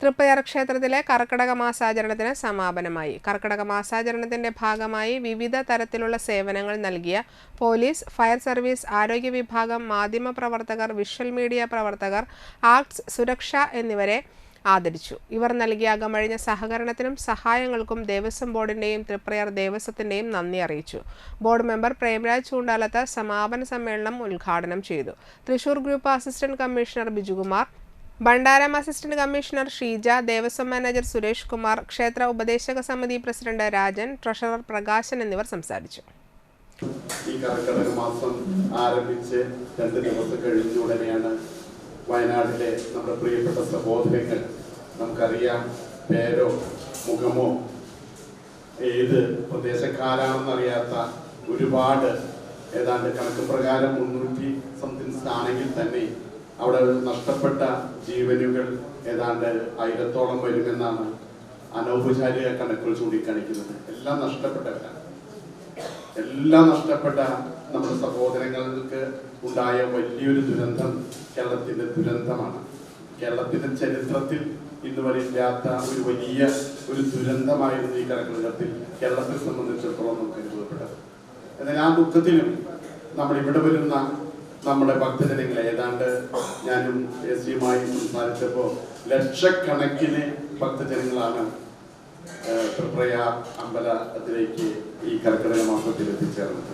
തൃപ്പയാർ ക്ഷേത്രത്തിലെ കർക്കിടക മാസാചരണത്തിന് സമാപനമായി. കർക്കിടക മാസാചരണത്തിന്റെ ഭാഗമായി വിവിധ തരത്തിലുള്ള സേവനങ്ങൾ നൽകിയ പോലീസ് ഫയർ സർവീസ് ആരോഗ്യ വിഭാഗം മാധ്യമ പ്രവർത്തകർ വിഷ്വൽ മീഡിയ പ്രവർത്തകർ ആർട്സ് സുരക്ഷ എന്നിവരെ ആദരിച്ചു. ഇവർ നൽകിയ അകമഴിഞ്ഞ സഹകരണത്തിനും സഹായങ്ങൾക്കും ദേവസ്വം ബോർഡിന്റെയും തൃപ്രയാർ ദേവസ്വത്തിന്റെയും നന്ദി അറിയിച്ചു. ബോർഡ് മെമ്പർ പ്രേംരാജ് ചൂണ്ടാലത്ത് സമാപന സമ്മേളനം ഉദ്ഘാടനം ചെയ്തു. Thrissur group assistant commissioner Bijukumar ഭണ്ഡാരം assistant commissioner Sheeja Devaswom manager Suresh Kumar ക്ഷേത്ര ഉപദേശക സമിതി പ്രസിഡന്റ് രാജൻ ട്രഷറർ പ്രകാശൻ എന്നിവർ സംസാരിച്ചു. ഈ കർക്കിടക മാസം ആരംഭിച്ച് രണ്ട് ദിവസം കഴിഞ്ഞ ഉടനെയാണ് വയനാട്ടിലെ നമ്മുടെ പ്രിയപ്പെട്ട സഹോദരങ്ങൾ നമുക്കറിയാം പേരോ മുഖമോ ഏത് പ്രദേശക്കാരാണെന്നറിയാത്ത ഒരുപാട് ഏതാണ്ട് കണക്ക് പ്രകാരം മുന്നൂറ്റി സംതിങ്സ് ആണെങ്കിൽ തന്നെ അവിടെ നഷ്ടപ്പെട്ട ജീവനുകൾ ഏതാണ്ട് ആയിരത്തോളം വരുമെന്നാണ് അനൗപചാരിക കണക്കുകൾ ചൂണ്ടിക്കാണിക്കുന്നത്. എല്ലാം നഷ്ടപ്പെട്ടവരാണ്. എല്ലാം നഷ്ടപ്പെട്ട നമ്മുടെ സഹോദരങ്ങൾക്ക് ഉണ്ടായ വലിയൊരു ദുരന്തം കേരളത്തിന്റെ ദുരന്തമാണ്. കേരളത്തിന്റെ ചരിത്രത്തിൽ ഇന്ന് വരെ ഇല്ലാത്ത ഒരു വലിയ ഒരു ദുരന്തമായിരുന്നു ഈ കണക്കെടുക്കത്തിൽ കേരളത്തെ സംബന്ധിച്ചിടത്തോളം നമുക്ക് അനുഭവപ്പെട്ടത്. എന്നാൽ ആ ദുഃഖത്തിലും നമ്മൾ ഇവിടെ വരുന്ന നമ്മുടെ ഭക്തജനങ്ങൾ ഏതാണ്ട് ഞാനും എസ് സിയുമായി സംസാരിച്ചപ്പോൾ ലക്ഷക്കണക്കിന് ഭക്തജനങ്ങളാണ് ഏഹ്, തൃപ്രയാർ അമ്പലത്തിലേക്ക് ഈ കർക്കിടക മാസത്തിൽ എത്തിച്ചേർന്നത്